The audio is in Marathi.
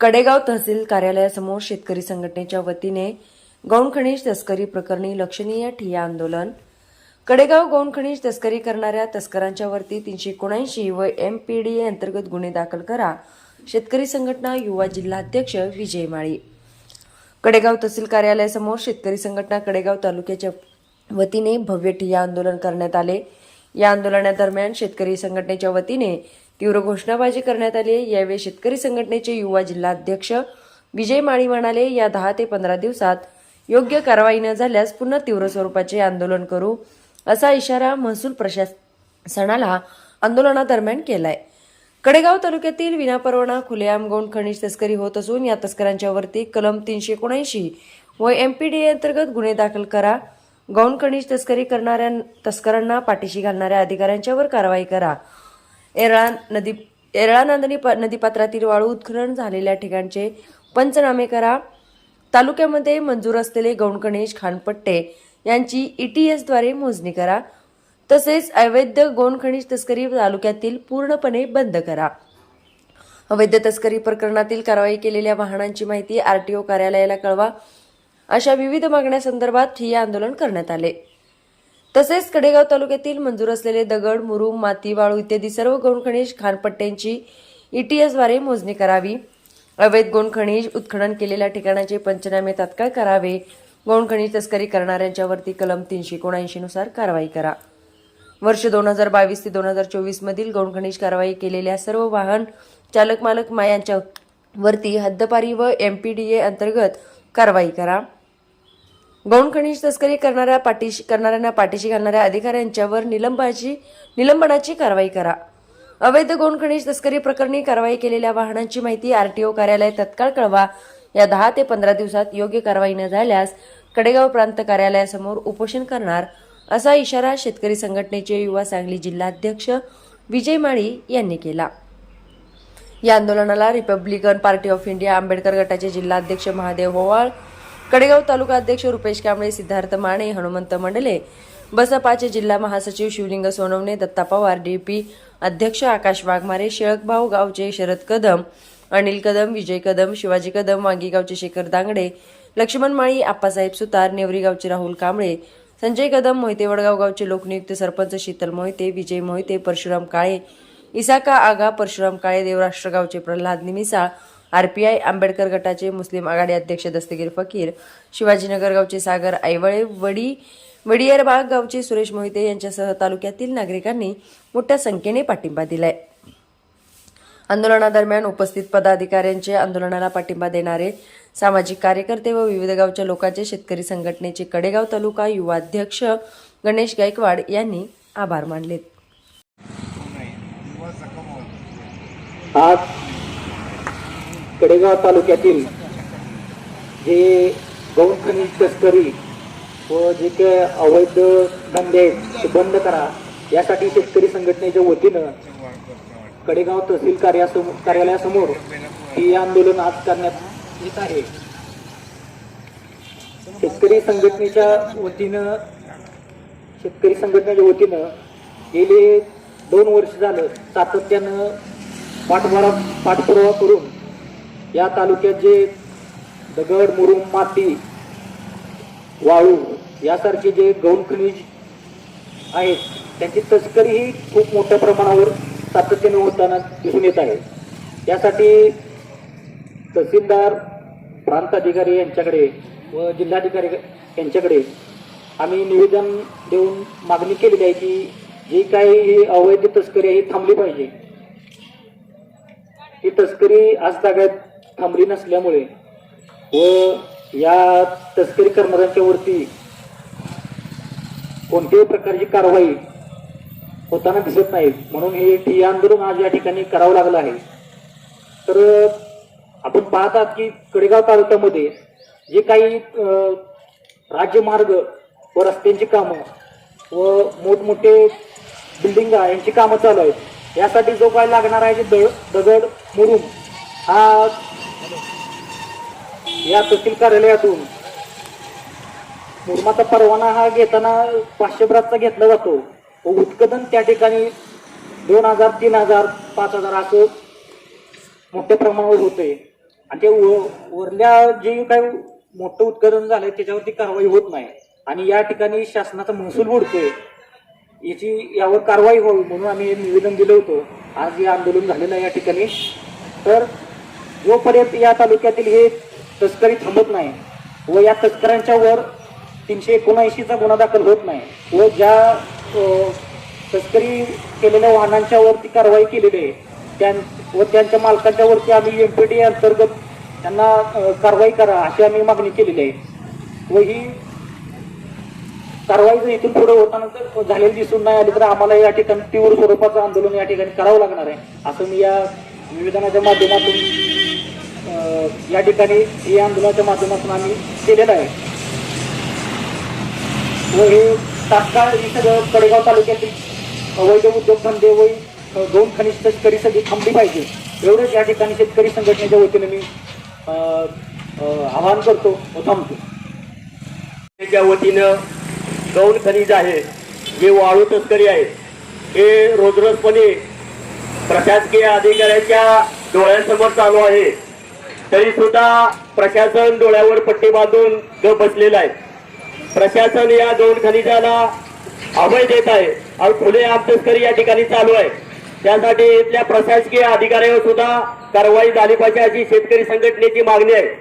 कडेगाव तहसील कार्यालयासमोर शेतकरी संघटनेच्या वतीने गौण खनिज तस्करी प्रकरणी लक्षणीय ठिय्या आंदोलन. कडेगाव गौण खनिज तस्करी करणाऱ्या तस्करांच्या वरती तीनशे एकोणऐंशी व एम पी डी ए अंतर्गत गुन्हे दाखल करा शेतकरी संघटना युवा जिल्हाध्यक्ष विजय माळी. कडेगाव तहसील कार्यालयासमोर शेतकरी संघटना कडेगाव तालुक्याच्या वतीने भव्य ठिय्या आंदोलन करण्यात आले. या आंदोलनादरम्यान शेतकरी संघटनेच्या वतीने तीव्र घोषणाबाजी करण्यात आली यावेळी शेतकरी संघटनेचे युवा जिल्हाध्यक्ष विजय माळी म्हणाले या दहा ते पंधरा दिवसात योग्य कारवाई न झाल्यास पुन्हा तीव्र स्वरूपाचे आंदोलन करू असा इशारा महसूल प्रशासनाला आंदोलनादरम्यान केलाय. कडेगाव तालुक्यातील विनापरवाना खुलेआम गौण खनिज तस्करी होत असून या तस्करांच्या वरती कलम तीनशे एकोणऐंशी व एमपीडी अंतर्गत गुन्हे दाखल करा. गौण खनिज तस्करी करणाऱ्या तस्करांना पाठीशी घालणाऱ्या अधिकाऱ्यांच्यावर कारवाई करा. एरळा नदी एरळा नंदनी प- नदीपात्रातील वाळू उत्खनन झालेल्या ठिकाणचे पंचनामे करा. तालुक्यामध्ये मंजूर असलेले गौणगणेश खानपट्टे यांची ईटीएसद्वारे मोजणी करा. तसेच अवैध गोणखनिज तस्करी तालुक्यातील पूर्णपणे बंद करा. अवैध तस्करी प्रकरणातील कारवाई केलेल्या वाहनांची माहिती आरटीओ कार्यालयाला कळवा. अशा विविध मागण्यासंदर्भात ठिय्या आंदोलन करण्यात आले. तसेच कडेगाव तालुक्यातील मंजूर असलेले दगड मुरुम माती वाळू इत्यादी सर्व गौण खनिज खानपट्ट्यांची ईटीएसद्वारे मोजणी करावी. अवैध गौण खनिज उत्खनन केलेल्या ठिकाणाचे पंचनामे तात्काळ करावे. गौण खनिज तस्करी करणाऱ्यांच्यावरती कलम तीनशे एकोणऐंशी नुसार कारवाई करा. वर्ष दोन हजार बावीस ते दोन हजार चोवीस मधील खनिज कारवाई केलेल्या सर्व वाहन चालक मालक मायांच्या वरती हद्दपारी व एमपीडीए अंतर्गत कारवाई करा. गौण खनिज तस्करी करणाऱ्या पाठीशी करणाऱ्यांना पाठीशी घालणाऱ्या अधिकाऱ्यांच्यावर निलंबनाची निलंबनाची कारवाई करा. अवैध गौण खनिज तस्करी प्रकरणी कारवाई केलेल्या वाहनांची माहिती आरटीओ कार्यालय तत्काळ कळवा. या दहा ते पंधरा दिवसात योग्य कारवाई न झाल्यास कडेगाव प्रांत कार्यालयासमोर उपोषण करणार असा इशारा शेतकरी संघटनेचे युवा सांगली जिल्हाध्यक्ष विजय माळी यांनी केला. या आंदोलनाला Republican Party of India Ambedkar गटाचे जिल्हाध्यक्ष महादेव होवाळ कडेगाव तालुका अध्यक्ष रुपेश कांबळे सिद्धार्थ माने हनुमंत मंडले बसपाचे जिल्हा महासचिव शिवलिंग सोनवणे दत्ता पवार डीपी अध्यक्ष आकाश वाघमारे शेळकभाऊ गावचे शरद कदम अनिल कदम विजय कदम शिवाजी कदम वांगीगावचे शेखर दांगडे लक्ष्मण माळी आप्पासाहेब सुतार नेवरी गावचे राहुल कांबळे संजय कदम मोहिते वडगाव गावचे लोकनियुक्त सरपंच शीतल मोहिते विजय मोहिते परशुराम काळे इसाका आगा परशुराम काळे देवराष्ट्र गावचे प्रल्हाद निमिसाळ आरपीआय आंबेडकर गटाचे मुस्लिम आघाडी अध्यक्ष दस्तगीर फकीर शिवाजीनगर गावचे सागर आईवळे वडी वडियारबाग गावचे सुरेश मोहिते यांच्यासह तालुक्यातील नागरिकांनी मोठ्या संख्येने पाठिंबा दिलाय. आंदोलनादरम्यान उपस्थित पदाधिकाऱ्यांचे आंदोलनाला पाठिंबा देणारे सामाजिक कार्यकर्ते व विविध गावच्या लोकांचे शेतकरी संघटनेचे कडेगाव तालुका युवा अध्यक्ष गणेश गायकवाड यांनी आभार मानले आज कडेगाव तालुक्यातील जे गौण खनिज तस्करी व जे काही अवैध धंदे आहेत ते बंद करा. यासाठी शेतकरी संघटनेच्या वतीनं कडेगाव तहसील कार्यासमोर कार्यालयासमोर हे आंदोलन आज करण्यात येत आहे. शेतकरी संघटनेच्या वतीनं शेतकरी संघटनेच्या वतीनं गेले दोन वर्ष झालं सातत्यानं पाठपुरा पाठपुरावा करून या तालुक्यात जे दगड मुरुम माती वाळू यासारखे जे गौण खनिज आहेत त्यांची तस्करी ही खूप मोठ्या प्रमाणावर सातत्याने होताना दिसून येत आहे. यासाठी तहसीलदार प्रांत अधिकारी यांच्याकडे व जिल्हाधिकारी यांच्याकडे आम्ही निवेदन देऊन मागणी केलेली आहे की जी काही ही अवैध तस्करी आहे ही थांबली पाहिजे. ही तस्करी आज तागायत थांबली नसल्यामुळे व या तस्करी कर्मचाऱ्यांच्या वरती कोणत्याही प्रकारची कारवाई होताना दिसत नाही. म्हणून हे ठिय्या आंदोलन आज या ठिकाणी करावं लागलं आहे. तर आपण पाहतात की कडेगाव तालुक्यामध्ये जे काही राज्यमार्ग व रस्त्यांची कामं व मोठमोठे बिल्डिंग यांची कामं चालू आहेत. यासाठी जो काय लागणार आहे ते द- दगड मुरुम हा या तहसील कार्यालयातून मुरमाचा परवाना हा घेताना पाचशे ब्रातचा घेतला जातो. व उत्पादन त्या ठिकाणी दोन हजार तीन हजार पाच हजार असं मोठ्या प्रमाणावर होतंय. आणि ते व- वरल्या जे काही मोठं उत्पादन झालंय त्याच्यावरती कारवाई होत नाही. आणि या ठिकाणी शासनाचा महसूल बुडतोय. याची यावर कारवाई व्हावी म्हणून आम्ही निवेदन दिलं होतं. आज हे आंदोलन झालेलं आहे या ठिकाणी. तर जोपर्यंत या तालुक्यातील हे तस्करी थांबत नाही व या तस्करांच्या वर तीनशे एकोणऐंशीचा गुन्हा दाखल होत नाही व ज्या तस्करी केलेल्या वाहनांच्या वरती कारवाई केलेली आहे त्यां व त्यांच्या मालकांच्या वरती आम्ही डी अंतर्गत त्यांना कारवाई करा अशी आम्ही मागणी केलेली आहे. व ही कारवाई जर इथून पुढे होताना झालेली दिसून नाही आली तर आम्हाला या ठिकाणी तीव्र स्वरूपाचं आंदोलन या ठिकाणी करावं लागणार आहे असं मी या निवेदनाच्या माध्यमातून या ठिकाणी या आंदोलनाच्या माध्यमातून आम्ही केलेलं आहे. व हे तात्काळ सगळं कडेगाव तालुक्यातील अवैध उद्योगधंदे व दोन खनिज तस्करी सगळी थांबली पाहिजे. एवढंच या ठिकाणी शेतकरी संघटनेच्या वतीने मी आवाहन करतो व थांबतो. त्याच्या वतीनं गौण खनिज आहे जे वाळू तस्करी आहे हे रोजरोजपणे प्रशासकीय अधिकाऱ्याच्या डोळ्यासमोर चालू आहे. तरी सुद्धा प्रशासन डोळ्यावर पट्टी बांधून जो बसलेला आहे. प्रशासन या दोन खनिजाला अभय देत आहे. आणि खुले आम तस्करी या ठिकाणी चालू आहे. त्यासाठी इथल्या प्रशासकीय अधिकाऱ्यावर सुद्धा कारवाई झाली पाहिजे अशी शेतकरी संघटनेची मागणी आहे.